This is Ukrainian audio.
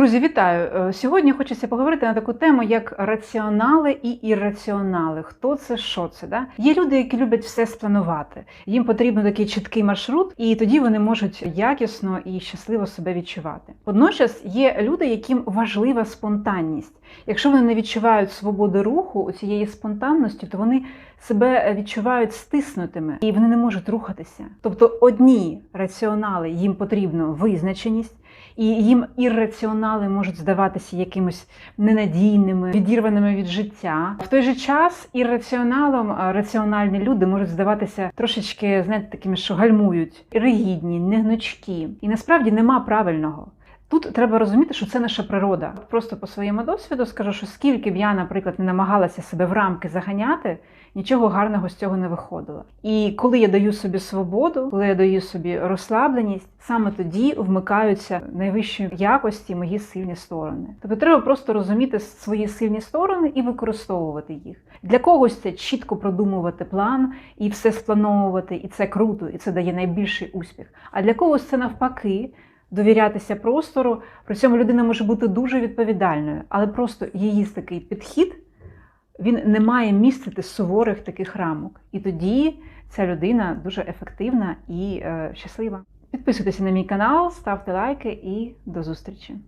Друзі, вітаю! Е, Сьогодні хочеться поговорити на таку тему, як раціонали і ірраціонали. Хто це, що це? Да? Є люди, які люблять все спланувати. Їм потрібен такий чіткий маршрут, і тоді вони можуть якісно і щасливо себе відчувати. Водночас є люди, яким важлива спонтанність. Якщо вони не відчувають свободи руху у цієї спонтанності, то вони себе відчувають стиснутими і вони не можуть рухатися. Тобто одні раціонали їм потрібно визначеність. І їм ірраціонали можуть здаватися якимось ненадійними, відірваними від життя. В той же час ірраціоналом а, раціональні люди можуть здаватися трошечки, знаєте, такими, що гальмують, ригідні, негнучкі. І насправді нема правильного. Тут треба розуміти, що це наша природа. Просто по своєму досвіду скажу, що скільки б я, наприклад, не намагалася себе в рамки заганяти, нічого гарного з цього не виходило. І коли я даю собі свободу, коли я даю собі розслабленість, саме тоді вмикаються найвищої якості мої сильні сторони. Тобто треба просто розуміти свої сильні сторони і використовувати їх. Для когось це чітко продумувати план і все сплановувати, і це круто, і це дає найбільший успіх. А для когось це навпаки довірятися простору. При цьому людина може бути дуже відповідальною, але просто її такий підхід він не має містити суворих таких рамок. І тоді ця людина дуже ефективна і е, щаслива. Підписуйтеся на мій канал, ставте лайки і до зустрічі!